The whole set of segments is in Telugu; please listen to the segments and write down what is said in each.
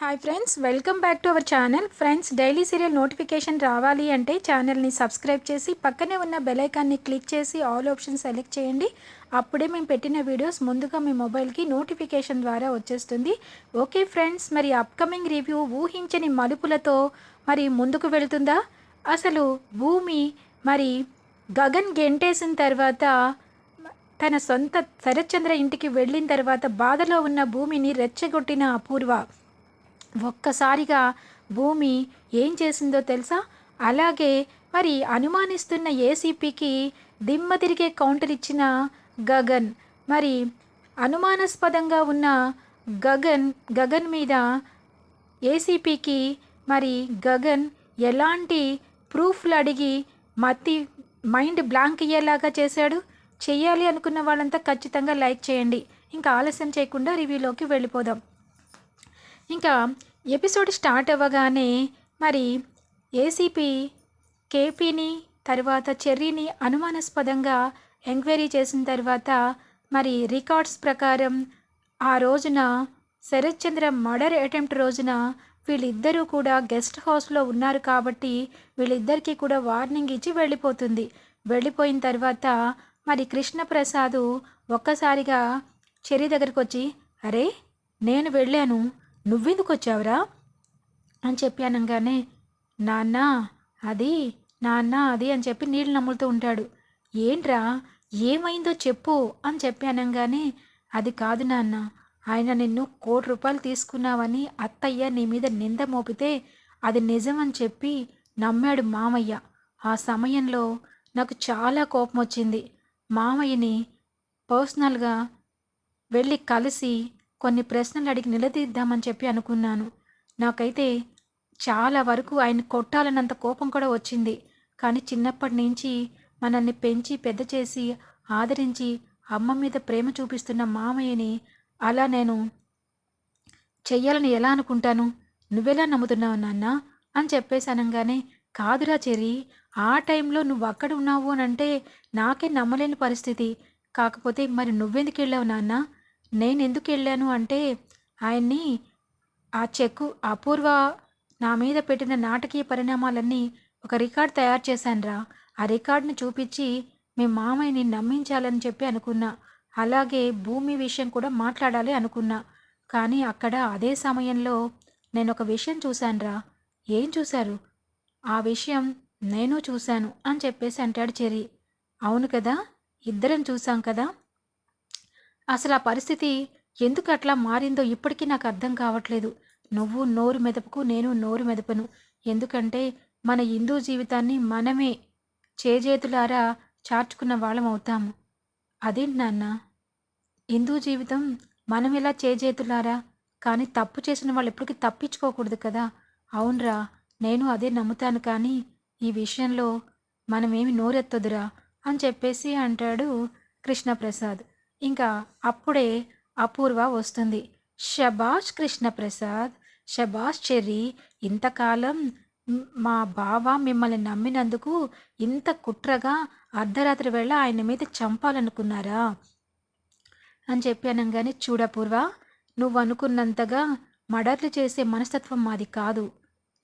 Hi friends welcome back to our channel friends daily serial notification రావాలి అంటే ఛానల్ని సబ్స్క్రైబ్ చేసి పక్కనే ఉన్న బెలైకాన్ని క్లిక్ చేసి ఆల్ ఆప్షన్ సెలెక్ట్ చేయండి. అప్పుడే మేము పెట్టిన వీడియోస్ ముందుగా మీ మొబైల్కి నోటిఫికేషన్ ద్వారా వచ్చేస్తుంది. ఓకే ఫ్రెండ్స్ మరి అప్కమింగ్ రివ్యూ ఊహించని మలుపులతో మరి ముందుకు వెళ్తుందా? అసలు భూమి మరి గగన్ గెంటేసిన తర్వాత తన సొంత శరత్చంద్ర ఇంటికి వెళ్ళిన తర్వాత బాధలో ఉన్న భూమిని రెచ్చగొట్టిన అపూర్వ. ఒక్కసారిగా భూమి ఏం చేసిందో తెలుసా? అలాగే మరి అనుమానిస్తున్న ఏసీపీకి దిమ్మ తిరిగే కౌంటర్ ఇచ్చిన గగన్. మరి అనుమానాస్పదంగా ఉన్న గగన్ గగన్ మీద ఏసీపీకి మరి గగన్ ఎలాంటి ప్రూఫ్లు అడిగి మతి మైండ్ బ్లాంక్ అయ్యేలాగా చేశాడు? చేయాలి అనుకున్న వాళ్ళంతా ఖచ్చితంగా లైక్ చేయండి. ఇంకా ఆలస్యం చేయకుండా రివ్యూలోకి వెళ్ళిపోదాం. ఇంకా ఎపిసోడ్ స్టార్ట్ అవ్వగానే మరి ఏసీపీ కేపీని తర్వాత చెర్రీని అనుమానాస్పదంగా ఎంక్వైరీ చేసిన తర్వాత మరి రికార్డ్స్ ప్రకారం ఆ రోజున శరత్చంద్ర మర్డర్ అటెంప్ట్ రోజున వీళ్ళిద్దరూ కూడా గెస్ట్ హౌస్లో ఉన్నారు కాబట్టి వీళ్ళిద్దరికీ కూడా వార్నింగ్ ఇచ్చి వెళ్ళిపోతుంది. వెళ్ళిపోయిన తర్వాత మరి కృష్ణప్రసాద్ ఒక్కసారిగా చెర్రీ దగ్గరకు వచ్చి అరే నేను వెళ్ళాను. నువ్వెందుకు వచ్చావురా అని చెప్పి అనగానే నాన్న అది నాన్న అది అని చెప్పి నీళ్ళు నమ్ములుతూ ఉంటాడు. ఏంట్రా ఏమైందో చెప్పు అని చెప్పి అనగానే అది కాదు నాన్న ఆయన నిన్ను కోటి రూపాయలు తీసుకున్నావని అత్తయ్య నీ మీద నింద మోపితే అది నిజమని చెప్పి నమ్మాడు మామయ్య. ఆ సమయంలో నాకు చాలా కోపం వచ్చింది మామయ్యని పర్సనల్గా వెళ్ళి కలిసి కొన్ని ప్రశ్నలు అడిగి నిలదీద్దామని చెప్పి అనుకున్నాను. నాకైతే చాలా వరకు ఆయన కొట్టాలన్నంత కోపం కూడా వచ్చింది. కానీ చిన్నప్పటి నుంచి మనల్ని పెంచి పెద్ద చేసి ఆదరించి అమ్మ మీద ప్రేమ చూపిస్తున్న మామయ్యని అలా నేను చెయ్యాలని ఎలా అనుకుంటాను? నువ్వెలా నమ్ముతున్నావు నాన్న? అని చెప్పేసి అనగానే కాదురా చెరి ఆ టైంలో నువ్వు అక్కడ ఉన్నావు అని అంటే నాకే నమ్మలేని పరిస్థితి. కాకపోతే మరి నువ్వెందుకు వెళ్ళావు నాన్న? నేను ఎందుకు వెళ్ళాను అంటే ఆయన్ని ఆ చెక్కు అపూర్వ నా మీద పెట్టిన నాటకీయ పరిణామాలన్నీ ఒక రికార్డ్ తయారు చేశానురా. ఆ రికార్డ్ని చూపించి మీ మామయ్యని నమ్మించాలని చెప్పి అనుకున్నా. అలాగే భూమి విషయం కూడా మాట్లాడాలి అనుకున్నా. కానీ అక్కడ అదే సమయంలో నేను ఒక విషయం చూశానురా. ఏం చూశారు? ఆ విషయం నేను చూశాను అని చెప్పేసి అంటాడు చెరి అవును కదా? ఇద్దరం చూసాం కదా? అసలు ఆ పరిస్థితి ఎందుకు అట్లా మారిందో ఇప్పటికీ నాకు అర్థం కావట్లేదు. నువ్వు నోరు మెదపకు నేను నోరు మెదపను. ఎందుకంటే మన హిందూ జీవితాన్ని మనమే చేజేతులారా చార్చుకున్న వాళ్ళం అవుతాము అదేంటి నాన్న? హిందూ జీవితం మనం ఎలా చేజేతులారా? కానీ తప్పు చేసిన వాళ్ళు ఎప్పటికీ తప్పించుకోకూడదు కదా. అవునరా నేను అదే నమ్ముతాను కానీ ఈ విషయంలో మనమేమి నోరెత్తదురా అని చెప్పేసి అంటాడు కృష్ణప్రసాద్. ఇంకా అప్పుడే అపూర్వ వస్తుంది. షబాష్ కృష్ణప్రసాద్ షబాష్ చెర్రీ ఇంతకాలం మా బావ మిమ్మల్ని నమ్మినందుకు ఇంత కుట్రగా అర్ధరాత్రి వేళ ఆయన మీద చంపాలనుకున్నారా? అని చెప్పి అనగానే చూడపూర్వ నువ్వు అనుకున్నంతగా మడర్లు చేసే మనస్తత్వం మాది కాదు.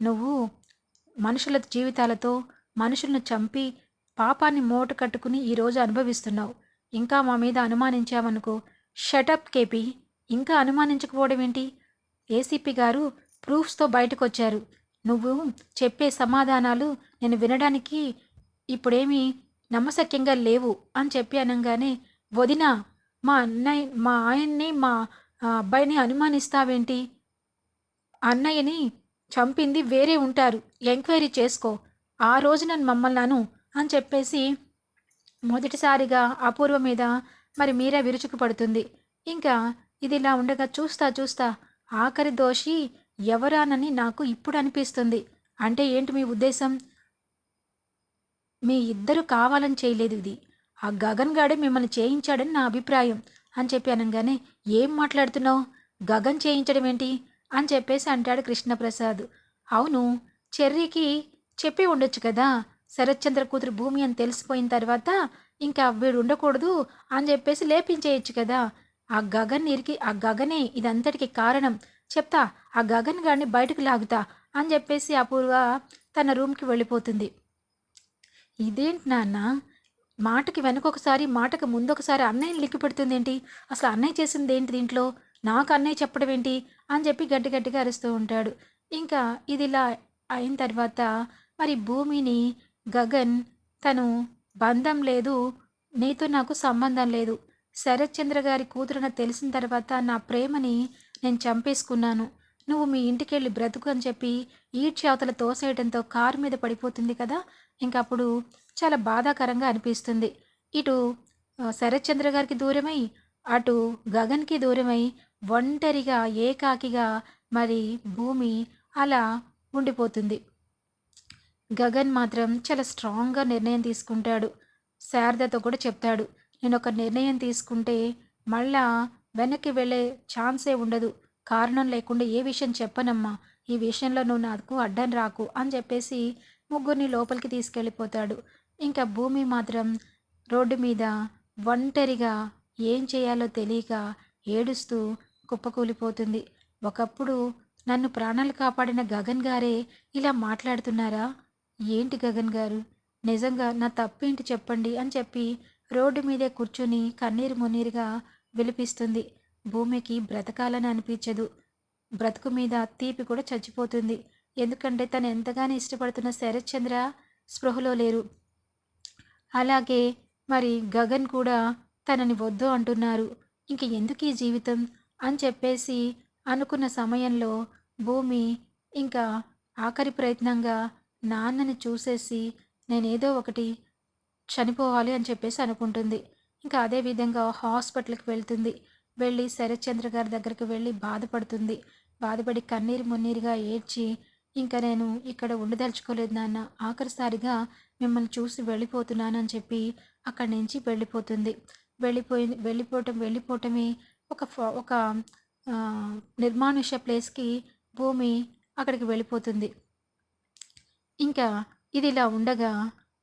నువ్వు మనుషుల జీవితాలతో మనుషులను చంపి పాపాన్ని మూట కట్టుకుని ఈరోజు అనుభవిస్తున్నావు. ఇంకా మా మీద అనుమానించావనుకో. షటప్ కేపీ ఇంకా అనుమానించకపోవడం ఏంటి? ఏసీపీ గారు ప్రూఫ్స్తో బయటకొచ్చారు. నువ్వు చెప్పే సమాధానాలు నేను వినడానికి ఇప్పుడేమీ నమ్మశక్యంగా లేవు అని చెప్పి అనగానే వదిన మా అన్నయ్య మా ఆయన్ని మా అబ్బాయిని అనుమానిస్తావేంటి? అన్నయ్యని చంపింది వేరే ఉంటారు. ఎంక్వైరీ చేసుకో. ఆ రోజు నన్ను మమ్మల్ని అను అని చెప్పేసి మొదటిసారిగా అపూర్వ మీద మరి మీరా విరుచుకుపడుతుంది ఇంకా ఇది ఇలా ఉండగా చూస్తా చూస్తా ఆఖరి దోషి ఎవరానని నాకు ఇప్పుడు అనిపిస్తుంది. అంటే ఏంటి మీ ఉద్దేశం? మీ ఇద్దరు కావాలని చేయలేదు ఇది. ఆ గగన్ గాడే మిమ్మల్ని చేయించాడని నా అభిప్రాయం అని చెప్పి అనగానే ఏం మాట్లాడుతున్నావు? గగన్ చేయించడం ఏంటి? అని చెప్పేసి అంటాడు కృష్ణప్రసాద్. అవును చెర్రీకి చెప్పి ఉండొచ్చు కదా? శరత్చంద్ర కూతురు భూమి అని తెలిసిపోయిన తర్వాత ఇంకా వీడు ఉండకూడదు అని చెప్పేసి లేపించేయచ్చు కదా. ఆ గగన్ ఇరికి ఆ గగనే ఇదంతటికి కారణం. చెప్తా ఆ గగన్ గారిని బయటకు లాగుతా అని చెప్పేసి అపూర్వ తన రూమ్కి వెళ్ళిపోతుంది. ఇదేంటి నాన్న? మాటకి వెనకొకసారి మాటకి ముందొకసారి అన్నయ్యని లిక్కి పెడుతుంది ఏంటి అసలు అన్నయ్య చేసింది ఏంటి దీంట్లో? నాకు అన్నయ్య చెప్పడం ఏంటి? అని చెప్పి గట్టి గట్టిగా అరుస్తూ ఉంటాడు. ఇంకా ఇది ఇలా అయిన తర్వాత మరి భూమిని గగన్ తను బంధం లేదు నీతో నాకు సంబంధం లేదు. శరత్చంద్ర గారి కూతురున తెలిసిన తర్వాత నా ప్రేమని నేను చంపేసుకున్నాను. నువ్వు మీ ఇంటికెళ్ళి బ్రతుకు అని చెప్పి ఈడ్చి తోసేయడంతో కారు మీద పడిపోతుంది కదా? ఇంకప్పుడు చాలా బాధాకరంగా అనిపిస్తుంది. ఇటు శరత్ చంద్ర గారికి దూరమై అటు గగన్కి దూరమై ఒంటరిగా ఏకాకిగా మరి భూమి అలా ఉండిపోతుంది. గగన్ మాత్రం చాలా స్ట్రాంగ్గా నిర్ణయం తీసుకుంటాడు. శారదతో కూడా చెప్తాడు నేను ఒక నిర్ణయం తీసుకుంటే మళ్ళా వెనక్కి వెళ్ళే ఛాన్సే ఉండదు. కారణం లేకుండా ఏ విషయం చెప్పనమ్మా. ఈ విషయంలో నువ్వు నాకు అడ్డం రాకు అని చెప్పేసి ముగ్గురిని లోపలికి తీసుకెళ్ళిపోతాడు. ఇంకా భూమి మాత్రం రోడ్డు మీద ఒంటరిగా ఏం చేయాలో తెలియక ఏడుస్తూ కుప్పకూలిపోతుంది. ఒకప్పుడు నన్ను ప్రాణాలు కాపాడిన గగన్ గారే ఇలా మాట్లాడుతున్నారా? ఏంటి గగన్ గారు? నిజంగా నా తప్పేంటి చెప్పండి అని చెప్పి రోడ్డు మీదే కూర్చుని కన్నీరు మున్నీరుగా విలిపిస్తుంది. భూమికి బ్రతకాలని అనిపించదు. బ్రతుకు మీద తీపి కూడా చచ్చిపోతుంది. ఎందుకంటే తను ఎంతగానో ఇష్టపడుతున్న శరత్చంద్ర స్పృహలో లేరు. అలాగే మరి గగన్ కూడా తనని వద్దు అంటున్నారు. ఇంక ఎందుకు ఈ జీవితం? అని చెప్పేసి అనుకున్న సమయంలో భూమి ఇంకా ఆఖరి ప్రయత్నంగా నాన్నని చూసేసి నేనేదో ఒకటి చనిపోవాలి అని చెప్పేసి అనుకుంటుంది. ఇంకా అదే విధంగా హాస్పిటల్కి వెళ్తుంది. వెళ్ళి శరత్చంద్ర గారి దగ్గరికి వెళ్ళి బాధపడుతుంది. బాధపడి కన్నీరు మున్నీరుగా ఏడ్చి ఇంకా నేను ఇక్కడ ఉండదలుచుకోలేదు నాన్న. ఆఖరిసారిగా మిమ్మల్ని చూసి వెళ్ళిపోతున్నానని చెప్పి అక్కడి నుంచి వెళ్ళిపోతుంది. వెళ్ళిపోయి వెళ్ళిపోవటం వెళ్ళిపోవటమే ఒక ఒక నిర్మానుష్య ప్లేస్కి భూమి అక్కడికి వెళ్ళిపోతుంది. ఇంకా ఇది ఇలా ఉండగా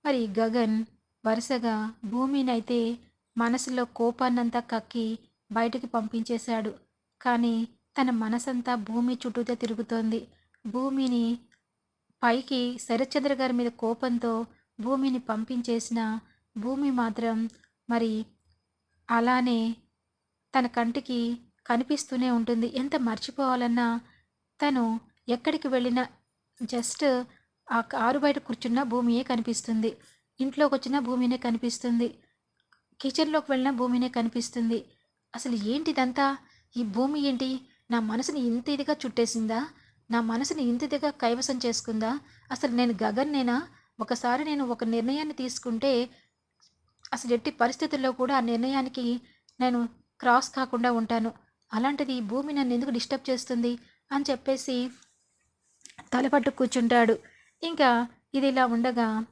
మరి గగన్ వరుసగా భూమినైతే మనసులో కోపాన్నంతా కక్కి బయటికి పంపించేశాడు. కానీ తన మనసంతా భూమి చుట్టూతో తిరుగుతోంది. భూమిని పైకి శరత్చంద్ర గారి మీద కోపంతో భూమిని పంపించేసిన భూమి మాత్రం మరి అలానే తన కంటికి కనిపిస్తూనే ఉంటుంది. ఎంత మర్చిపోవాలన్నా తను ఎక్కడికి వెళ్ళినా జస్ట్ ఆ కారు బయట కూర్చున్న భూమియే కనిపిస్తుంది. ఇంట్లోకి వచ్చిన భూమినే కనిపిస్తుంది. కిచెన్లోకి వెళ్ళిన భూమినే కనిపిస్తుంది. అసలు ఏంటిదంతా? ఈ భూమి ఏంటి? నా మనసుని ఇంత ఇదిగా చుట్టేసిందా? నా మనసుని ఇంత ఇదిగా కైవసం చేసుకుందా? అసలు నేను గగన్ నేనా ఒకసారి నేను ఒక నిర్ణయాన్ని తీసుకుంటే అసలు ఎట్టి పరిస్థితుల్లో కూడా ఆ నిర్ణయానికి నేను క్రాస్ కాకుండా ఉంటాను. అలాంటిది భూమి నన్ను ఎందుకు డిస్టర్బ్ చేస్తుంది? అని చెప్పేసి తలపట్టు కూర్చుంటాడు. ఇంకా ఇది ఇలా ఉండగా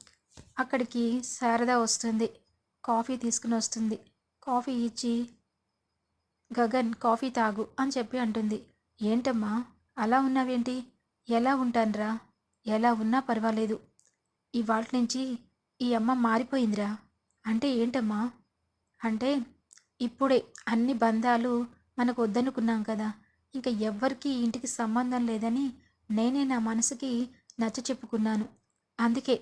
అక్కడికి శారద వస్తుంది. కాఫీ తీసుకుని వస్తుంది. కాఫీ ఇచ్చి గగన్ కాఫీ తాగు అని చెప్పి అంటుంది. ఏంటమ్మా అలా ఉన్నావేంటి? ఎలా ఉంటానురా? ఎలా ఉన్నా పర్వాలేదు. ఇవాళ నుంచి ఈ అమ్మ మారిపోయిందిరా. అంటే ఏంటమ్మా? అంటే ఇప్పుడే అన్ని బంధాలు మనకు వద్దనుకున్నాం కదా. ఇంకా ఎవ్వరికీ ఇంటికి సంబంధం లేదని నేనే నా మనసుకి నచ్చ చెప్పుకున్నాను. అందుకే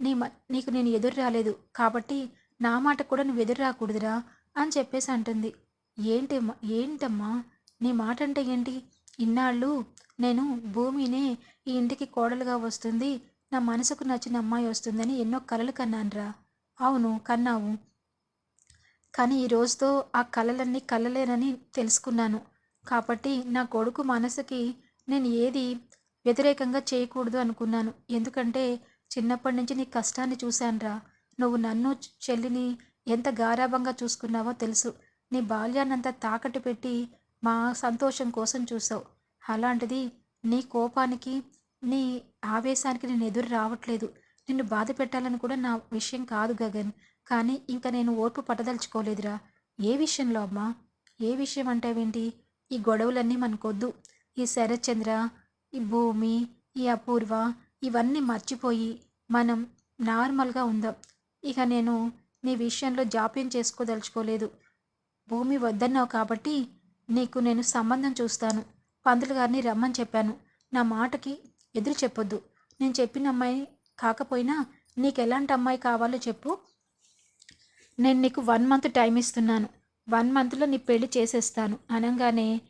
నీ నీకు నేను ఎదురు రాలేదు. కాబట్టి నా మాట కూడా నువ్వు ఎదురు రాకూడదురా అని చెప్పేసి అంటుంది. ఏంటి ఏంటమ్మా? నీ మాట అంటే ఏంటి? ఇన్నాళ్ళు నేను భూమినే ఈ ఇంటికి కోడలుగా వస్తుంది. నా మనసుకు నచ్చిన అమ్మాయి వస్తుందని ఎన్నో కలలు కన్నానురా. అవును కన్నావు. కానీ ఈ రోజుతో ఆ కళలన్నీ కలలేనని తెలుసుకున్నాను. కాబట్టి నా కొడుకు మనసుకి నేను ఏది వ్యతిరేకంగా చేయకూడదు అనుకున్నాను. ఎందుకంటే చిన్నప్పటి నుంచి నీ కష్టాన్ని చూశానురా. నువ్వు నన్ను చెల్లిని ఎంత గారాభంగా చూసుకున్నావో తెలుసు. నీ బాల్యాన్నంతా తాకట్టు పెట్టి మా సంతోషం కోసం చూసావు అలాంటిది నీ కోపానికి నీ ఆవేశానికి నేను ఎదురు రావట్లేదు. నిన్ను బాధ పెట్టాలని కూడా నా విషయం కాదు గగన్. కానీ ఇంకా నేను ఓర్పు పట్టదలుచుకోలేదురా. ఏ విషయంలో అమ్మా? ఏ విషయం అంటావేంటి ఈ గొడవలన్నీ మనకొద్దు. ఈ శరత్చంద్ర ఈ భూమి ఈ అపూర్వ ఇవన్నీ మర్చిపోయి మనం నార్మల్గా ఉందాం. ఇక నేను నీ విషయంలో జాప్యం చేసుకోదలుచుకోలేదు. భూమి వద్దన్నావు కాబట్టి నీకు నేను సంబంధం చూస్తాను. పంతులు గారిని రమ్మని చెప్పాను. నా మాటకి ఎదురు చెప్పొద్దు. నేను చెప్పిన అమ్మాయి కాకపోయినా నీకు ఎలాంటి అమ్మాయి కావాలో చెప్పు. నేను నీకు వన్ మంత్ టైం ఇస్తున్నాను. వన్ మంత్లో నీ పెళ్ళి చేసేస్తాను. అనగానే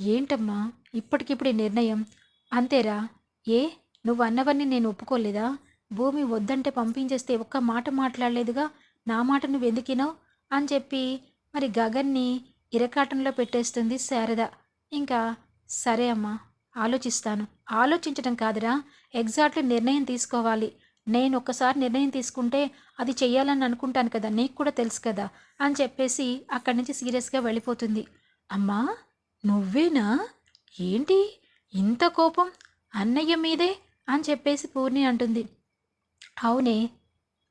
ఏంటమ్మా? ఇప్పటికిప్పుడు ఈ నిర్ణయం అంతేరా. ఏ? నువ్వు అన్నవన్నీ నేను ఒప్పుకోలేదా? భూమి వద్దంటే పంపించేస్తే ఒక్క మాట మాట్లాడలేదుగా? నా మాట నువ్వు ఎందుకినావు అని చెప్పి మరి గగన్ని ఇరకాటంలో పెట్టేస్తుంది శారద. ఇంకా సరే అమ్మా ఆలోచిస్తాను. ఆలోచించడం కాదురా. ఎగ్జాక్ట్లీ నిర్ణయం తీసుకోవాలి. నేను ఒక్కసారి నిర్ణయం తీసుకుంటే అది చెయ్యాలని అనుకుంటాను కదా నీకు కూడా తెలుసు కదా అని చెప్పేసి అక్కడి నుంచి సీరియస్గా వెళ్ళిపోతుంది. అమ్మా నువ్వేనా? ఏంటి? ఇంత కోపం అన్నయ్య మీదే అని చెప్పేసి పూర్ణి అంటుంది. అవునే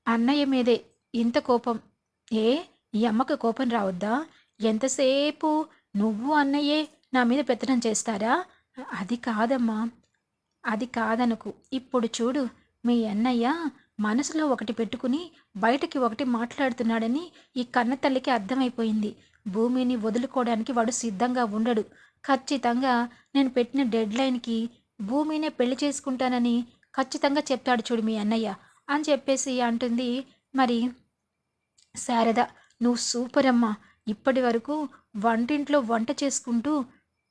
అన్నయ్య మీదే ఇంత కోపం. ఏ ఈ అమ్మకు కోపం రావద్దా? ఎంతసేపు నువ్వు అన్నయ్యే నా మీద పెత్తనం చేస్తారా? అది కాదమ్మా అది కాదనుకు. ఇప్పుడు చూడు మీ అన్నయ్య మనసులో ఒకటి పెట్టుకుని బయటకి ఒకటి మాట్లాడుతున్నాడని ఈ కన్న తల్లికి అర్థమైపోయింది. భూమిని వదులుకోవడానికి వాడు సిద్ధంగా ఉండడు. ఖచ్చితంగా నేను పెట్టిన డెడ్ లైన్కి భూమినే పెళ్ళి చేసుకుంటానని ఖచ్చితంగా చెప్తాడు చూడు మీ అన్నయ్య అని చెప్పేసి అంటుంది. మరి శారద నువ్వు సూపర్ అమ్మా. ఇప్పటి వరకు వంటింట్లో వంట చేసుకుంటూ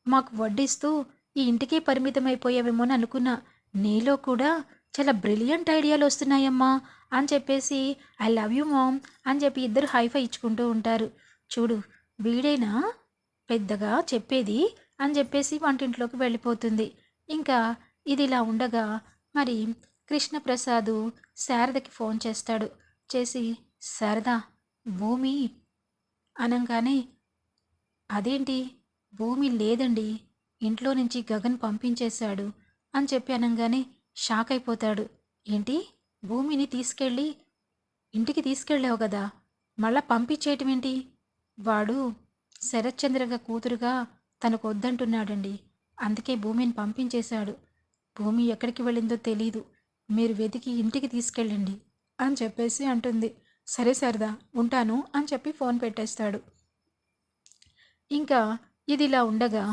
మాకు వడ్డిస్తూ ఈ ఇంటికే పరిమితమైపోయావేమో అని అనుకున్నా. నీలో కూడా చాలా బ్రిలియంట్ ఐడియాలు వస్తున్నాయమ్మా అని చెప్పేసి ఐ లవ్ యూ మామ్ అని చెప్పి ఇద్దరు హైఫై ఇచ్చుకుంటూ ఉంటారు. చూడు వీడేనా పెద్దగా చెప్పేది అని చెప్పేసి వంటింట్లోకి వెళ్ళిపోతుంది. ఇంకా ఇది ఇలా ఉండగా మరి కృష్ణప్రసాద్ శారదకి ఫోన్ చేస్తాడు. చేసి శారద భూమి! అనగానే అదేంటి? భూమి లేదండి. ఇంట్లో నుంచి గగన్ పంపించేశాడు అని చెప్పి అనగానే షాక్ అయిపోతాడు. ఏంటి? భూమిని తీసుకెళ్ళి ఇంటికి తీసుకెళ్ళావు కదా! మళ్ళా పంపించేయటమేంటి? వాడు శరత్చంద్రగ కూతురుగా తనకు వద్దంటున్నాడండి. అందుకే భూమిని పంపించేశాడు. భూమి ఎక్కడికి వెళ్ళిందో తెలీదు. మీరు వెతికి ఇంటికి తీసుకెళ్ళండి అని చెప్పేసి అంటుంది. సరే సరదా ఉంటాను అని చెప్పి ఫోన్ పెట్టేస్తాడు. ఇంకా ఇది ఇలా ఉండగా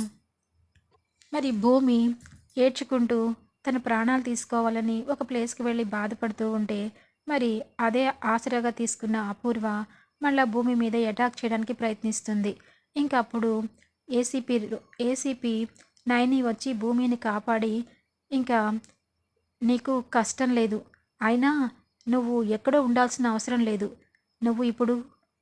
మరి భూమి ఏడ్చుకుంటూ తన ప్రాణాలు తీసుకోవాలని ఒక ప్లేస్కి వెళ్ళి బాధపడుతూ ఉంటే మరి అదే ఆసరాగా తీసుకున్న అపూర్వ మళ్ళా భూమి మీద అటాక్ చేయడానికి ప్రయత్నిస్తుంది. ఇంకా అప్పుడు ఏసీపీ ఏసీపీ నైని వచ్చి భూమిని కాపాడి ఇంకా నీకు కష్టం లేదు. అయినా నువ్వు ఎక్కడో ఉండాల్సిన అవసరం లేదు. నువ్వు ఇప్పుడు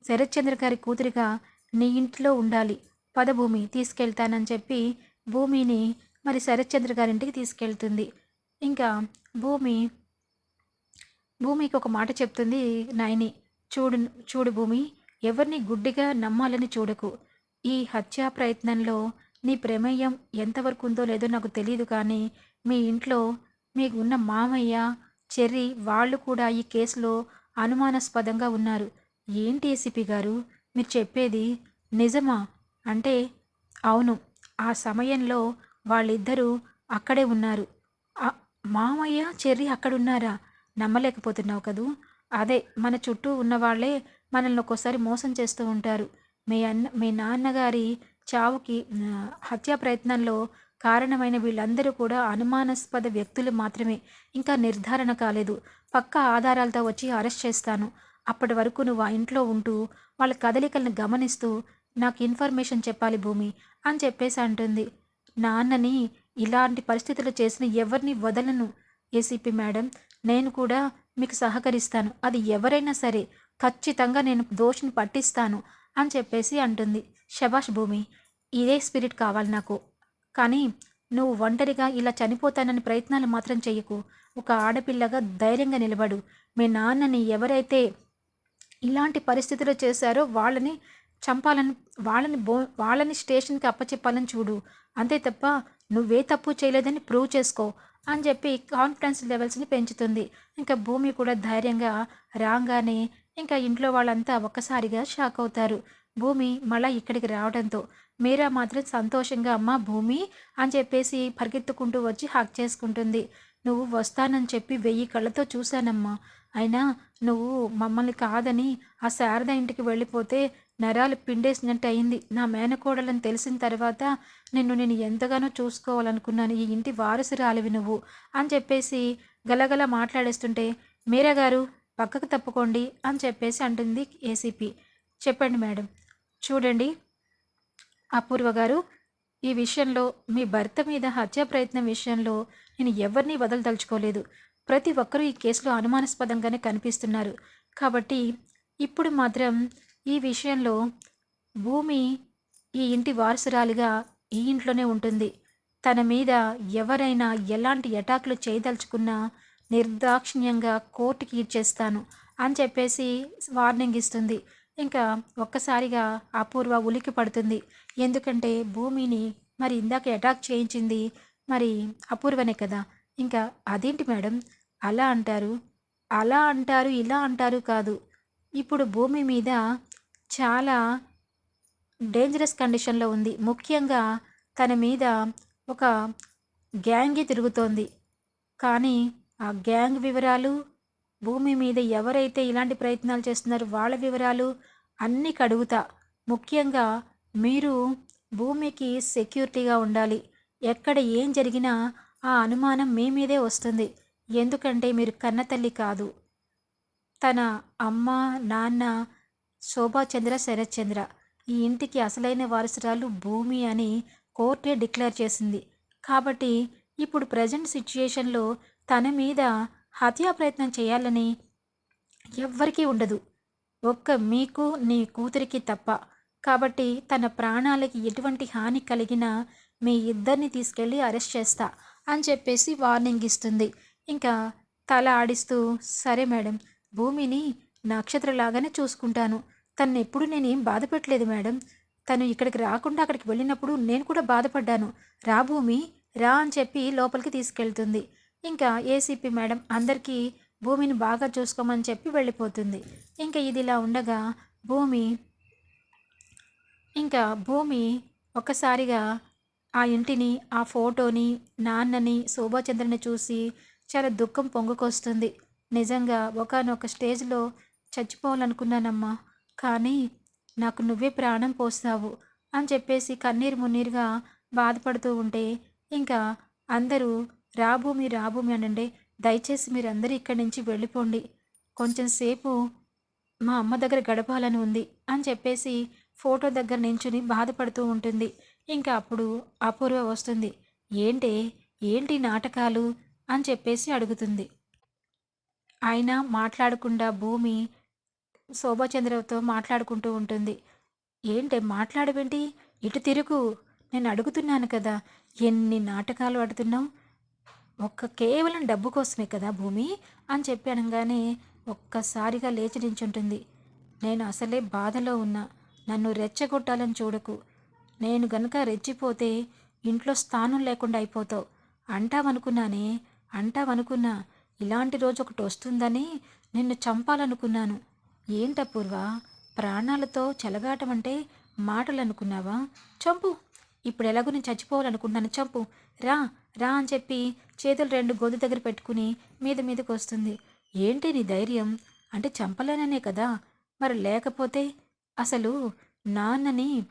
శరత్చంద్ర గారి కూతురిగా నీ ఇంట్లో ఉండాలి. పదభూమి తీసుకెళ్తానని చెప్పి భూమిని మరి శరత్చంద్ర గారింటికి తీసుకెళ్తుంది. ఇంకా భూమి భూమికి ఒక మాట చెప్తుంది నైని. చూడు చూడు భూమి ఎవరిని గుడ్డిగా నమ్మాలని చూడకు. ఈ హత్యా ప్రయత్నంలో నీ ప్రమేయం ఎంతవరకు ఉందో లేదో నాకు తెలియదు కానీ మీ ఇంట్లో మీకు ఉన్న మామయ్య చెర్రి వాళ్ళు కూడా ఈ కేసులో అనుమానాస్పదంగా ఉన్నారు. ఏంటి ఏసీపీ గారు? మీరు చెప్పేది నిజమా? అంటే అవును ఆ సమయంలో వాళ్ళిద్దరూ అక్కడే ఉన్నారు. మామయ్య చెర్రి అక్కడున్నారా? నమ్మలేకపోతున్నావు కదూ? అదే మన చుట్టూ ఉన్న వాళ్ళే మనల్ని ఒక్కోసారి మోసం చేస్తూ ఉంటారు. మీ అన్న మీ నాన్నగారి చావుకి హత్యా ప్రయత్నంలో కారణమైన వీళ్ళందరూ కూడా అనుమానాస్పద వ్యక్తులు మాత్రమే. ఇంకా నిర్ధారణ కాలేదు. పక్క ఆధారాలతో వచ్చి అరెస్ట్ చేస్తాను. అప్పటి వరకు నువ్వు ఆ ఇంట్లో ఉంటూ వాళ్ళ కదలికలను గమనిస్తూ నాకు ఇన్ఫర్మేషన్ చెప్పాలి భూమి అని చెప్పేసి అంటుంది. నాన్నని ఇలాంటి పరిస్థితులు చేసిన ఎవరిని వదలను ఏసీపీ మేడం. నేను కూడా మీకు సహకరిస్తాను. అది ఎవరైనా సరే ఖచ్చితంగా నేను దోషిని పట్టిస్తాను. అని చెప్పేసి అంటుంది. శభాష్ భూమి ఇదే స్పిరిట్ కావాలి నాకు. కానీ నువ్వు ఒంటరిగా ఇలా చనిపోతానని ప్రయత్నాలు మాత్రం చెయ్యకు. ఒక ఆడపిల్లగా ధైర్యంగా నిలబడు. మీ నాన్నని ఎవరైతే ఇలాంటి పరిస్థితులు చేశారో వాళ్ళని చంపాలని వాళ్ళని బో వాళ్ళని స్టేషన్కి అప్పచెప్పాలని చూడు. అంతే తప్ప నువ్వే తప్పు చేయలేదని ప్రూవ్ చేసుకో అని చెప్పి కాన్ఫిడెన్స్ లెవెల్స్ని పెంచుతుంది. ఇంకా భూమి కూడా ధైర్యంగా రాగానే ఇంకా ఇంట్లో వాళ్ళంతా ఒక్కసారిగా షాక్ అవుతారు. భూమి మళ్ళా ఇక్కడికి రావడంతో మీరా మాత్రం సంతోషంగా అమ్మ భూమి అని చెప్పేసి పరిగెత్తుకుంటూ వచ్చి హక్ చేసుకుంటుంది. నువ్వు వస్తానని చెప్పి వెయ్యి కళ్ళతో చూశానమ్మా. అయినా నువ్వు మమ్మల్ని కాదని ఆ శారద ఇంటికి వెళ్ళిపోతే నరాలు పిండేసినట్టు అయింది. నా మేనకోడలని తెలిసిన తర్వాత నిన్ను నేను ఎంతగానో చూసుకోవాలనుకున్నాను. ఈ ఇంటి వారసురాలివి నువ్వు అని చెప్పేసి గలగల మాట్లాడేస్తుంటే మీరా గారు పక్కకు తప్పుకోండి అని చెప్పేసి అంటుంది ఏసీపీ చెప్పండి మేడం. చూడండి. అపూర్వ గారు ఈ విషయంలో మీ భర్త మీద హత్యా ప్రయత్నం విషయంలో నేను ఎవరిని వదలదలుచుకోలేదు. ప్రతి ఒక్కరూ ఈ కేసులో అనుమానాస్పదంగానే కనిపిస్తున్నారు. కాబట్టి ఇప్పుడు మాత్రం ఈ విషయంలో భూమి ఈ ఇంటి వారసురాలిగా ఈ ఇంట్లోనే ఉంటుంది. తన మీద ఎవరైనా ఎలాంటి అటాక్లు చేయదలుచుకున్నా నిర్దాక్షిణ్యంగా కోర్టుకి ఇచ్చేస్తాను అని చెప్పేసి వార్నింగ్ ఇస్తుంది. ఇంకా ఒక్కసారిగా అపూర్వ ఉలికి పడుతుంది. ఎందుకంటే భూమిని మరి ఇందాక అటాక్ చేయించింది మరి అపూర్వనే కదా. ఇంకా అదేంటి మేడం? అలా అంటారు? అలా అంటారు ఇలా అంటారు కాదు. ఇప్పుడు భూమి మీద చాలా డేంజరస్ కండిషన్లో ఉంది. ముఖ్యంగా తన మీద ఒక గ్యాంగే తిరుగుతోంది. కానీ ఆ గ్యాంగ్ వివరాలు భూమి మీద ఎవరైతే ఇలాంటి ప్రయత్నాలు చేస్తున్నారో వాళ్ళ వివరాలు అన్నీ కడుగుతా. ముఖ్యంగా మీరు భూమికి సెక్యూరిటీగా ఉండాలి. ఎక్కడ ఏం జరిగినా ఆ అనుమానం మీ మీదే వస్తుంది. ఎందుకంటే మీరు కన్నతల్లి కాదు. తన అమ్మ నాన్న శోభాచంద్ర శరత్చంద్ర ఈ ఇంటికి అసలైన వారసురాలు భూమి అని కోర్టే డిక్లేర్ చేసింది. కాబట్టి ఇప్పుడు ప్రజెంట్ సిచ్యుయేషన్లో తన మీద హత్యా ప్రయత్నం చేయాలని ఎవ్వరికీ ఉండదు. ఒక్క మీకు నీ కూతురికి తప్ప. కాబట్టి తన ప్రాణాలకి ఎటువంటి హాని కలిగినా మీ ఇద్దరిని తీసుకెళ్ళి అరెస్ట్ చేస్తా అని చెప్పేసి వార్నింగ్ ఇస్తుంది. ఇంకా తల ఆడిస్తూ సరే మేడం భూమిని నక్షత్రలాగానే చూసుకుంటాను. తను ఎప్పుడు నేనేం బాధ పెట్టలేదు మేడం. తను ఇక్కడికి రాకుండా అక్కడికి వెళ్ళినప్పుడు నేను కూడా బాధపడ్డాను. రా భూమి రా అని చెప్పి లోపలికి తీసుకెళ్తుంది. ఇంకా ఏసీపీ మేడం అందరికీ భూమిని బాగా చూసుకోమని చెప్పి వెళ్ళిపోతుంది. ఇంకా ఇదిలా ఉండగా భూమి ఇంకా భూమి ఒక్కసారిగా ఆ ఇంటిని ఆ ఫోటోని నాన్నని శోభాచంద్రని చూసి చాలా దుఃఖం పొంగుకొస్తుంది. నిజంగా ఒకనొక స్టేజ్లో చచ్చిపోవాలనుకున్నానమ్మా. కానీ నాకు నువ్వే ప్రాణం పోస్తావు అని చెప్పేసి కన్నీరు మున్నీరుగా బాధపడుతూ ఉంటే ఇంకా అందరూ రాభూమి రాభూమి అనండి. దయచేసి మీరందరూ ఇక్కడి నుంచి వెళ్ళిపోండి. కొంచెం సేపు మా అమ్మ దగ్గర గడపాలని ఉంది అని చెప్పేసి ఫోటో దగ్గర నించుని బాధపడుతూ ఉంటుంది. ఇంకా అప్పుడు అపూర్వ వస్తుంది. ఏంటే? ఏంటి నాటకాలు? అని చెప్పేసి అడుగుతుంది. అయినా మాట్లాడకుండా భూమి శోభాచంద్రతో మాట్లాడుకుంటూ ఉంటుంది. ఏంటి మాట్లాడవేంటి? ఇటు తిరుగు. నేను అడుగుతున్నాను కదా. ఎన్ని నాటకాలు ఆడుతున్నావు? ఒక్క కేవలం డబ్బు కోసమే కదా భూమి? అని చెప్పి అనగానే ఒక్కసారిగా లేచి నించుంటుంది. నేను అసలే బాధలో ఉన్నా. నన్ను రెచ్చగొట్టాలని చూడకు. నేను గనక రెచ్చిపోతే ఇంట్లో స్థానం లేకుండా అయిపోతావు. అంటావనుకున్నానే అంటావనుకున్నా ఇలాంటి రోజు ఒకటి వస్తుందని నిన్ను చంపాలనుకున్నాను. ఏంటపూర్వ ప్రాణాలతో చెలగాటం అంటే మాటలు అనుకున్నావా చంపు. ఇప్పుడు ఎలాగో నేను చచ్చిపోవాలనుకుంటున్నాను. చంపు. రా. రా అని చెప్పి చేతులు రెండు గోధు దగ్గర పెట్టుకుని మీద మీదకి వస్తుంది. ఏంటి నీ ధైర్యం? అంటే చంపలేననే కదా? మరి లేకపోతే అసలు నాన్నని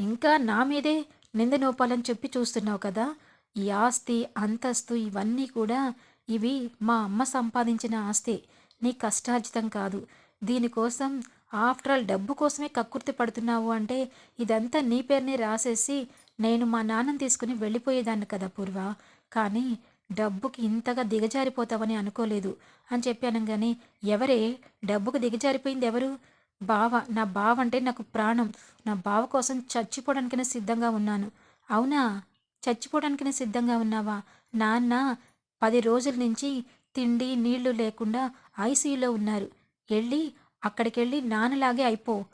ఇంకా నా మీదే నిందనోపాలని చెప్పి చూస్తున్నావు కదా? ఈ ఆస్తి అంతస్తు ఇవన్నీ కూడా ఇవి మా అమ్మ సంపాదించిన ఆస్తి. నీ కష్టార్జితం కాదు. దీనికోసం ఆఫ్టర్ ఆల్ డబ్బు కోసమే కక్కుర్తి పడుతున్నావు అంటే ఇదంతా నీ పేరునే రాసేసి నేను మా నాన్నని తీసుకుని వెళ్ళిపోయేదాన్ని కదా పూర్వ. కానీ డబ్బుకి ఇంతగా దిగజారిపోతావని అనుకోలేదు అని చెప్పి అనగానే ఎవరే? డబ్బుకు దిగజారిపోయింది ఎవరు? బావ. నా బావ అంటే నాకు ప్రాణం. నా బావ కోసం చచ్చిపోవడానికైనా సిద్ధంగా ఉన్నాను. అవునా? చచ్చిపోవడానికైనా సిద్ధంగా ఉన్నావా? నాన్న పది రోజుల నుంచి తిండి నీళ్ళు లేకుండా ఐసీయూలో ఉన్నారు. వెళ్ళి అక్కడికెళ్ళి నాన్నలాగే అయిపో.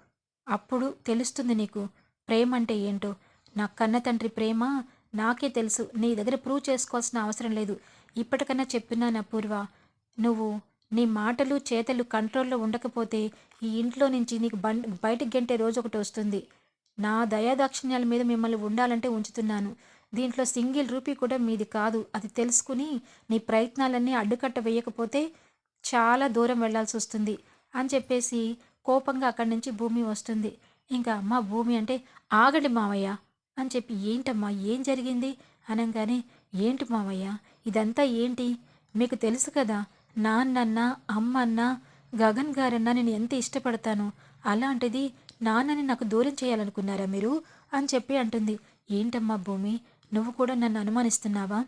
అప్పుడు తెలుస్తుంది నీకు. ప్రేమ అంటే ఏంటో. కన్న తండ్రి ప్రేమ నాకే తెలుసు. నీ దగ్గర ప్రూవ్ చేసుకోవాల్సిన అవసరం లేదు. ఇప్పటికన్నా చెప్తున్నాను అపూర్వ నువ్వు నీ మాటలు చేతలు కంట్రోల్లో ఉండకపోతే ఈ ఇంట్లో నుంచి నీకు బండ్ బయటకు గంటే రోజు ఒకటి వస్తుంది. నా దయాదాక్షిణ్యాల మీద మిమ్మల్ని ఉండాలంటే ఉంచుతున్నాను. దీంట్లో సింగిల్ రూపీ కూడా మీది కాదు. అది తెలుసుకుని నీ ప్రయత్నాలన్నీ అడ్డుకట్ట వేయకపోతే చాలా దూరం వెళ్ళాల్సి వస్తుంది అని చెప్పేసి కోపంగా అక్కడి నుంచి భూమి వస్తుంది. ఇంకా అమ్మ భూమి అంటే ఆగండి మావయ్య. అని చెప్పి ఏంటమ్మా ఏం జరిగింది? అనగానే ఏంటి మావయ్య ఇదంతా ఏంటి? మీకు తెలుసు కదా నాన్నన్న అమ్మన్న గగన్ గారన్న నేను ఎంత ఇష్టపడతాను? అలాంటిది నాన్నని నాకు దూరం చేయాలనుకున్నారా మీరు? అని చెప్పి అంటుంది. ఏంటమ్మా భూమి నువ్వు కూడా నన్ను అనుమానిస్తున్నావా?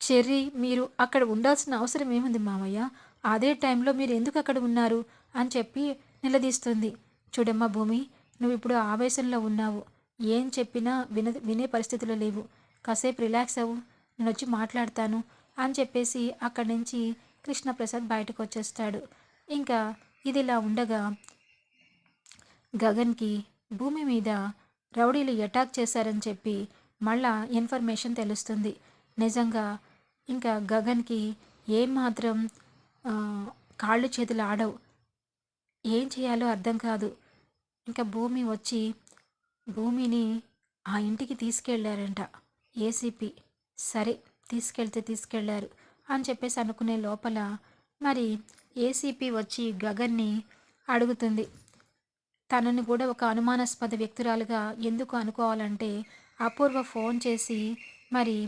చెర్రీ మీరు అక్కడ ఉండాల్సిన అవసరం ఏముంది మామయ్య అదే టైంలో మీరు ఎందుకు అక్కడ ఉన్నారు? అని చెప్పి నిలదీస్తుంది. చూడమ్మా భూమి నువ్వు ఇప్పుడు ఆవేశంలో ఉన్నావు. ఏం చెప్పినా విన వినే పరిస్థితిలో లేవు. కాసేపు రిలాక్స్ అవ్వు. నేను వచ్చి మాట్లాడతాను అని చెప్పేసి అక్కడి నుంచి కృష్ణప్రసాద్ బయటకు వచ్చేస్తాడు ఇంకా ఇది ఇలా ఉండగా గగన్కి భూమి మీద రౌడీలు అటాక్ చేశారని చెప్పి మళ్ళా ఇన్ఫర్మేషన్ తెలుస్తుంది. నిజంగా ఇంకా గగన్కి ఏమాత్రం కాళ్ళు చేతులు ఆడవు. ఏం చేయాలో అర్థం కాదు. ఇంకా భూమి వచ్చి భూమిని ఆ ఇంటికి తీసుకెళ్ళారంట ఏసీపీ సరే తీసుకెళ్తే తీసుకెళ్ళారు అని చెప్పేసి అనుకునే లోపల మరి ఏసీపీ వచ్చి గగన్ని అడుగుతుంది. తనని కూడా ఒక అనుమానాస్పద వ్యక్తురాలుగా ఎందుకు అనుకోవాలంటే అపూర్వ ఫోన్ చేసి మరి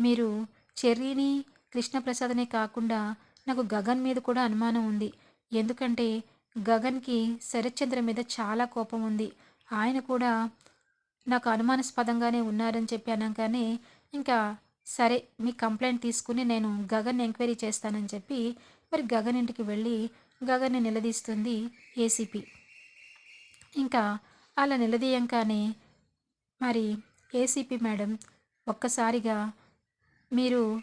మీరు చెర్రీని కృష్ణప్రసాద్నే కాకుండా నాకు గగన్ మీద కూడా అనుమానం ఉంది. ఎందుకంటే గగన్కి శరత్చంద్ర మీద చాలా కోపం ఉంది. ఆయన కూడా నాకు అనుమానాస్పదంగానే ఉన్నారని చెప్పి అనగానే ఇంకా సరే మీ కంప్లైంట్ తీసుకుని నేను గగన్ ఎంక్వైరీ చేస్తానని చెప్పి మరి గగన్ ఇంటికి వెళ్ళి గగన్ని నిలదీస్తుంది ఏసీపీ. ఇంకా అలా నిలదీయంగానే మరి ఏసీపీ మేడం ఒక్కసారిగా మీరు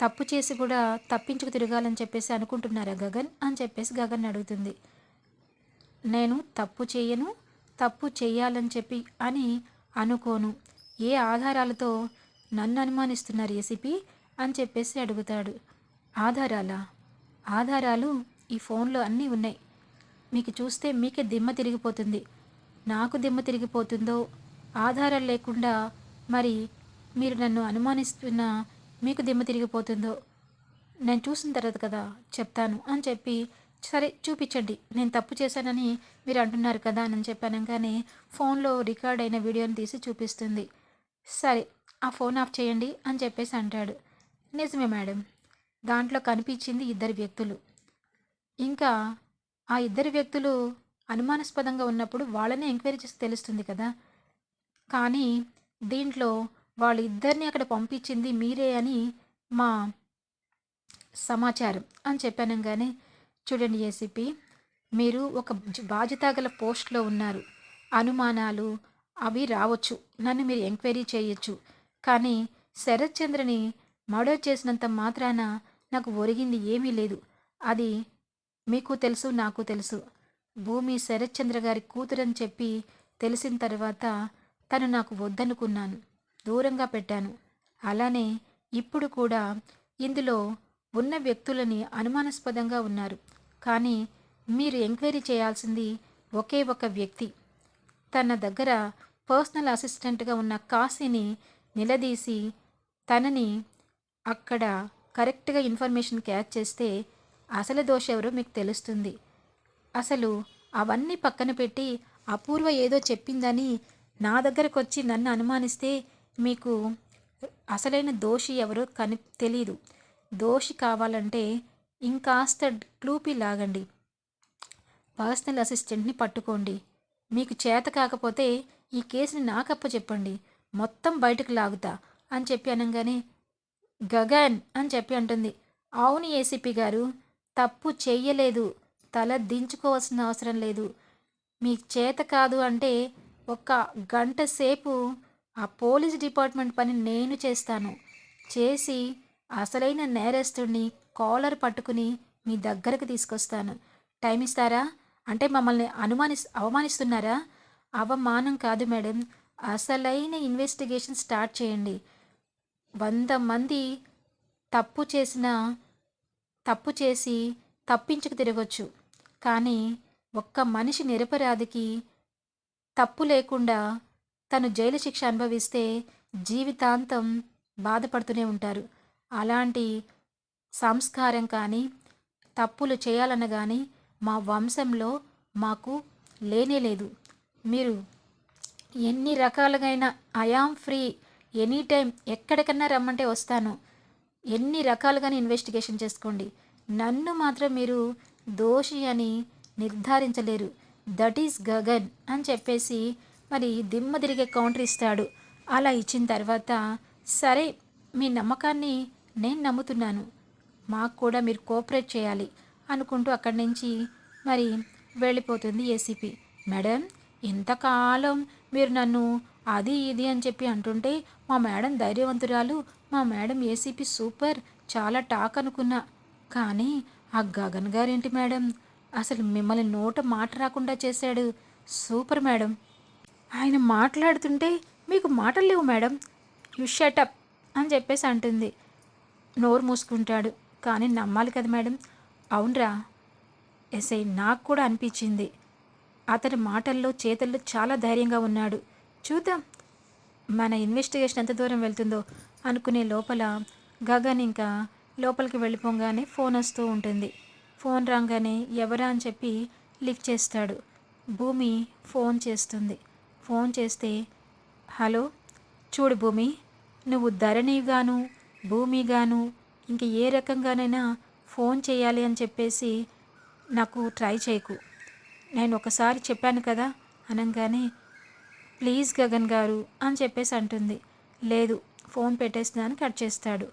తప్పు చేసి కూడా తప్పించుకు తిరగాలని చెప్పేసి అనుకుంటున్నారా గగన్? అని చెప్పేసి గగన్ అడుగుతుంది. నేను తప్పు చేయను తప్పు చెయ్యాలని చెప్పి అని అనుకోను. ఏ ఆధారాలతో నన్ను అనుమానిస్తున్నారు ఏసీపీ అని చెప్పేసి అడుగుతాడు. ఆధారాలా? ఆధారాలు ఈ ఫోన్లో అన్నీ ఉన్నాయి. మీకు చూస్తే మీకే దిమ్మ తిరిగిపోతుంది. నాకు దిమ్మ తిరిగిపోతుందో? ఆధారాలు లేకుండా మరి మీరు నన్ను అనుమానిస్తున్నా మీకు దిమ్మ తిరిగిపోతుందో? నేను చూసిన తర్వాత కదా చెప్తాను అని చెప్పి సరే చూపించండి. నేను తప్పు చేశానని మీరు అంటున్నారు కదా అని చెప్పానంగానే ఫోన్లో రికార్డ్ అయిన వీడియోని తీసి చూపిస్తుంది. సరే ఆ ఫోన్ ఆఫ్ చేయండి అని చెప్పేసి అంటాడు. నిజమే మేడం దాంట్లో కనిపించింది ఇద్దరు వ్యక్తులు. ఇంకా ఆ ఇద్దరు వ్యక్తులు అనుమానాస్పదంగా ఉన్నప్పుడు వాళ్ళనే ఎంక్వైరీ చేసి తెలుస్తుంది కదా. కానీ దీంట్లో వాళ్ళిద్దరిని అక్కడ పంపించింది మీరే అని మా సమాచారం అని చెప్పానంగానే చూడండి ఏసీపీ. మీరు ఒక బాధ్యత గల పోస్ట్లో ఉన్నారు. అనుమానాలు అవి రావచ్చు. నన్ను మీరు ఎంక్వైరీ చేయొచ్చు. కానీ శరత్ చంద్రని మర్డర్ చేసినంత మాత్రాన నాకు ఒరిగింది ఏమీ లేదు. అది మీకు తెలుసు నాకు తెలుసు. భూమి శరత్ చంద్ర గారి కూతురని చెప్పి తెలిసిన తర్వాత తను నాకు వద్దనుకున్నాను. దూరంగా పెట్టాను. అలానే ఇప్పుడు కూడా ఇందులో ఉన్న వ్యక్తులని అనుమానాస్పదంగా ఉన్నారు. కానీ మీరు ఎంక్వైరీ చేయాల్సింది ఒకే ఒక వ్యక్తి. తన దగ్గర పర్సనల్ అసిస్టెంట్గా ఉన్న కాశీని నిలదీసి తనని అక్కడ కరెక్ట్గా ఇన్ఫర్మేషన్ క్యాచ్ చేస్తే అసలు దోష ఎవరో మీకు తెలుస్తుంది. అసలు అవన్నీ పక్కన పెట్టి అపూర్వ ఏదో చెప్పిందని నా దగ్గరకు వచ్చి నన్ను అనుమానిస్తే మీకు అసలైన దోషి ఎవరో కని తెలీదు. దోషి కావాలంటే ఇంకాస్త క్లూపీ లాగండి. పర్సనల్ అసిస్టెంట్ని పట్టుకోండి. మీకు చేత కాకపోతే ఈ కేసుని నాకప్ప చెప్పండి మొత్తం బయటకు లాగుతా అని చెప్పి అనగానే గగన్ అని చెప్పి అంటుంది. అవును ఏసీపీ గారు తప్పు చెయ్యలేదు. తల దించుకోవాల్సిన అవసరం లేదు. మీ చేత కాదు అంటే ఒక గంట సేపు ఆ పోలీస్ డిపార్ట్మెంట్ పని నేను చేస్తాను. చేసి అసలైన నేరస్తుడిని కాలర్ పట్టుకుని మీ దగ్గరకు తీసుకొస్తాను. టైం ఇస్తారా అంటే మమ్మల్ని అనుమాని అవమానిస్తున్నారా? అవమానం కాదు మేడం. అసలైన ఇన్వెస్టిగేషన్ స్టార్ట్ చేయండి. వంద మంది తప్పు చేసిన తప్పు చేసి తప్పించుకు తిరగొచ్చు. కానీ ఒక్క మనిషి నిరపరాధికి తప్పు లేకుండా తను జైలు శిక్ష అనుభవిస్తే జీవితాంతం బాధపడుతూనే ఉంటారు. అలాంటి సంస్కారం కానీ తప్పులు చేయాలని కానీ మా వంశంలో మాకు లేనే లేదు. మీరు ఎన్ని రకాలుగైన I am free any time ఎక్కడికన్నా రమ్మంటే వస్తాను. ఎన్ని రకాలుగానే ఇన్వెస్టిగేషన్ చేసుకోండి. నన్ను మాత్రం మీరు దోషి అని నిర్ధారించలేరు. దట్ ఈస్ గగన్ అని చెప్పేసి మరి దిమ్మ తిరిగే కౌంటర్ ఇస్తాడు. అలా ఇచ్చిన తర్వాత సరే మీ నమ్మకాన్ని నేను నమ్ముతున్నాను. మాకు కూడా మీరు కోఆపరేట్ చేయాలి అనుకుంటూ అక్కడి నుంచి మరి వెళ్ళిపోతుంది ఏసీపీ. మేడం ఇంతకాలం మీరు నన్ను అది ఇది అని చెప్పి అంటుంటే మా మేడం ధైర్యవంతురాలు మా మేడం ఏసీపీ సూపర్ చాలా టాక్ అనుకున్నా. కానీ ఆ గగన్ గారేంటి మేడం? అసలు మిమ్మల్ని నోట మాట రాకుండా చేశాడు. Super madam. ఆయన మాట్లాడుతుంటే మీకు మాటలు లేవు మేడం. యు షటప్ అని చెప్పేసి అంటుంది. నోరు మూసుకుంటాడు. కానీ నమ్మాలి కదా మేడం? అవునరా. ఎస్ఐ నాకు కూడా అనిపించింది. అతని మాటల్లో చేతల్లో చాలా ధైర్యంగా ఉన్నాడు. చూద్దాం మన ఇన్వెస్టిగేషన్ ఎంత దూరం వెళ్తుందో అనుకునే లోపల గగన్ ఇంకా లోపలికి వెళ్ళిపోగానే ఫోన్ వస్తూ ఉంటుంది. ఫోన్ రాగానే ఎవరా అని చెప్పి లిఫ్ట్ చేస్తాడు. భూమి ఫోన్ చేస్తుంది. ఫోన్ చేస్తే హలో చూడు భూమి నువ్వు ధరణిగాను భూమిగాను ఇంక ఏ రకంగానైనా ఫోన్ చేయాలి అని చెప్పేసి నాకు ట్రై చేయకు. నేను ఒకసారి చెప్పాను కదా అనగానే ప్లీజ్ గగన్ గారు అని చెప్పేసి అంటుంది. లేదు ఫోన్ పెట్టేస్తున్నాను కట్ చేస్తాడు.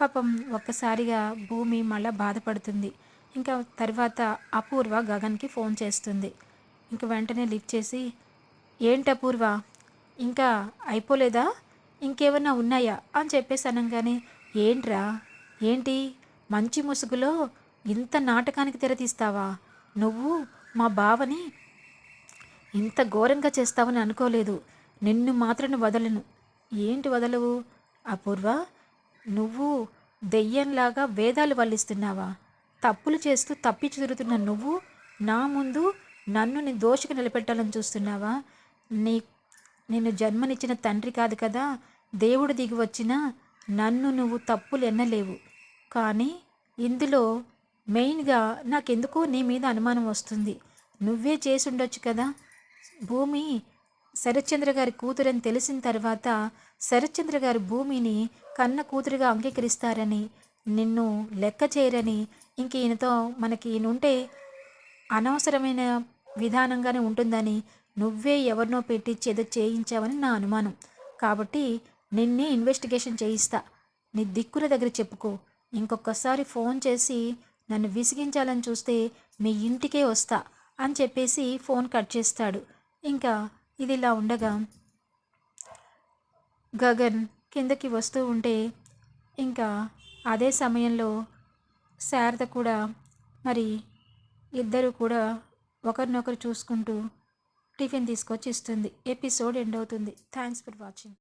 పాపం ఒక్కసారిగా భూమి మళ్ళీ బాధపడుతుంది. ఇంకా తర్వాత అపూర్వ గగన్కి ఫోన్ చేస్తుంది. ఇంక వెంటనే లిఫ్ట్ చేసి ఏంటి అపూర్వ? ఇంకా అయిపోలేదా? ఇంకేమన్నా ఉన్నాయా? అని చెప్పేసి అనగానే ఏంట్రా? ఏంటి? మంచి ముసుగులో ఇంత నాటకానికి తెరతీస్తావా నువ్వు మా బావని ఇంత ఘోరంగా చేస్తావని అనుకోలేదు. నిన్ను మాత్రం వదలను. ఏంటి వదలవు? అపూర్వ నువ్వు దెయ్యంలాగా వేదాలు వల్లిస్తున్నావా? తప్పులు చేస్తూ తప్పించి తిరుగుతున్న నువ్వు నా ముందు నన్ను నీ దోషికి నిలబెట్టాలని చూస్తున్నావా? నీ నేను జన్మనిచ్చిన తండ్రి కాదు కదా దేవుడు దిగి వచ్చిన నన్ను నువ్వు తప్పులు ఎన్నలేవు కానీ ఇందులో మెయిన్గా నాకెందుకో నీ మీద అనుమానం వస్తుంది. నువ్వే చేసి ఉండొచ్చు కదా. భూమి శరత్చంద్ర గారి కూతురని తెలిసిన తర్వాత శరత్చంద్ర గారి భూమిని కన్న కూతురుగా అంగీకరిస్తారని నిన్ను లెక్క చేయరని ఇంక ఈయనతో మనకి ఈయనుంటే అనవసరమైన విధానంగానే ఉంటుందని నువ్వే ఎవరినో పెట్టి చేదో చేయించావని నా అనుమానం. కాబట్టి నిన్నే ఇన్వెస్టిగేషన్ చేయిస్తా. నీ దిక్కుల దగ్గర చెప్పుకో. ఇంకొకసారి ఫోన్ చేసి నన్ను విసిగించాలని చూస్తే మీ ఇంటికే వస్తా అని చెప్పేసి ఫోన్ కట్ చేస్తాడు. ఇంకా ఇది ఇలా ఉండగా గగన్ కిందకి వస్తూ ఉంటే ఇంకా అదే సమయంలో శారద కూడా మరి ఇద్దరు కూడా ఒకరినొకరు చూసుకుంటూ టిఫిన్ తీసుకొచ్చి ఇస్తుంది. ఎపిసోడ్ ఎండ్ అవుతుంది. Thanks for watching